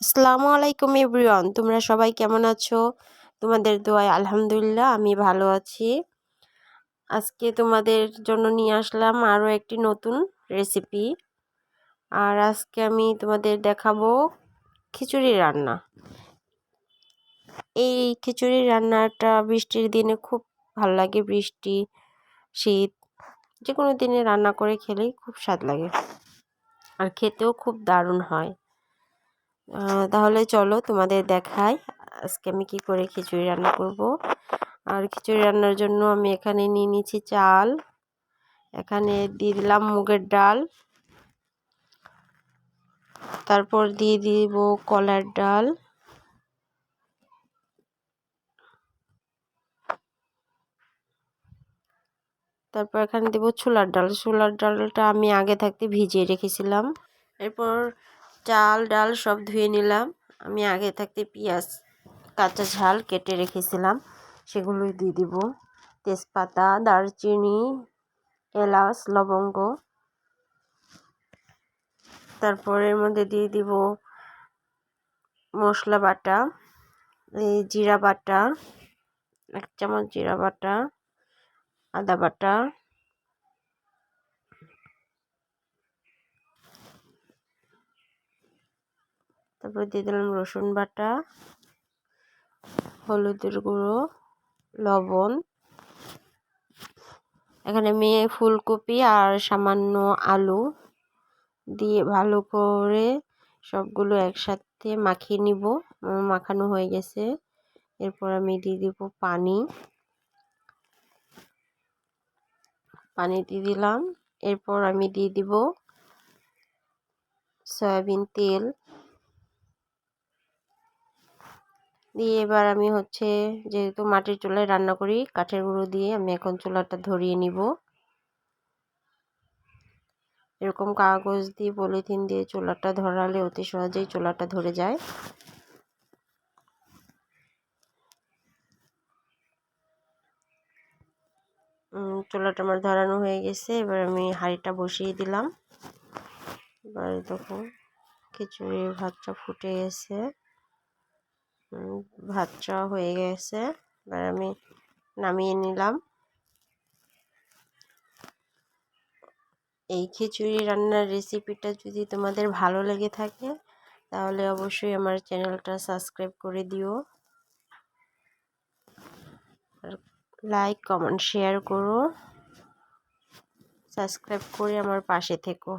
আসসালামু আলাইকুম এভরিওয়ান। তোমরা সবাই কেমন আছো? তোমাদের দোয়ায় আলহামদুলিল্লাহ আমি ভালো আছি। আজকে তোমাদের জন্য নিয়ে আসলাম আরও একটি নতুন রেসিপি আর আজকে আমি তোমাদের দেখাবো খিচুড়ি রান্না। এই খিচুড়ি রান্নাটা বৃষ্টির দিনে খুব ভালো লাগে, বৃষ্টি, শীত যে কোনো দিনে রান্না করে খেলেই খুব স্বাদ লাগে। আর খেতেও খুব দারুণ হয়। তাহলে চলো তোমাদের দেখাই আজকে আমি কি করে খিচুড়ি রান্না করব। আর খিচুড়ি রান্নার জন্য আমি এখানে নিয়ে নিয়েছি চাল, এখানে দিয়ে দিলাম মুগের ডাল, তারপর দিয়ে দিব কলার ডাল, তারপর এখানে দেবো ছোলার ডাল। ছোলার ডালটা আমি আগে থাকতে ভিজিয়ে রেখেছিলাম। এরপর চাল, ডাল সব ধুয়ে নিলাম। আমি আগে থাকতে পেঁয়াজ, কাঁচা ঝাল কেটে রেখেছিলাম। সেগুলোই দিয়ে দিব। তেজপাতা, দারচিনি, এলাচ, লবঙ্গ। তারপর এর মধ্যে দিয়ে দিব মশলা বাটা, এই জিরা বাটা, এক চামচ জিরা বাটা, আদা বাটা তারপর দিয়ে দিলাম রসুন বাটা, হলুদের গুঁড়ো, লবণ। এখানে মেয়ে ফুলকপি আর সামান্য আলু দিয়ে ভালো করে সবগুলো একসাথে মাখিয়ে নিব। মাখানো হয়ে গেছে। এরপর আমি দিয়ে দিব পানি। পানি দিয়ে দিলাম। এরপর আমি দিয়ে দিব সয়াবিন তেল। দিয়ে এবার আমি হচ্ছে যেহেতু মাটির চুলায় রান্না করি, কাঠের গুঁড়ো দিয়ে আমি এখন চুলাটা ধরিয়ে নিব। এরকম কাগজ দিয়ে পলিথিন দিয়ে চুলাটা ধরালে অতি সহজেই চুলাটা ধরে যায়। চুলাটা আমার ধরানো হয়ে গেছে, এবার আমি হাঁড়িটা বসিয়ে দিলাম। এবার দেখুন খিচুড়ি ভাতটা ফুটে গেছে। ভাতটা হয়ে গেছে। এবার আমি নামিয়ে নিলাম। এই খিচুড়ি রান্নার রেসিপিটা যদি তোমাদের ভালো লেগে থাকে, তাহলে অবশ্যই আমার চ্যানেলটা সাবস্ক্রাইব করে দিও। লাইক কমেন্ট শেয়ার করো। সাবস্ক্রাইব করে আমার পাশে থেকো।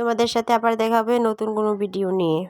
তোমাদের সাথে আবার দেখা হবে নতুন কোনো ভিডিও নিয়ে।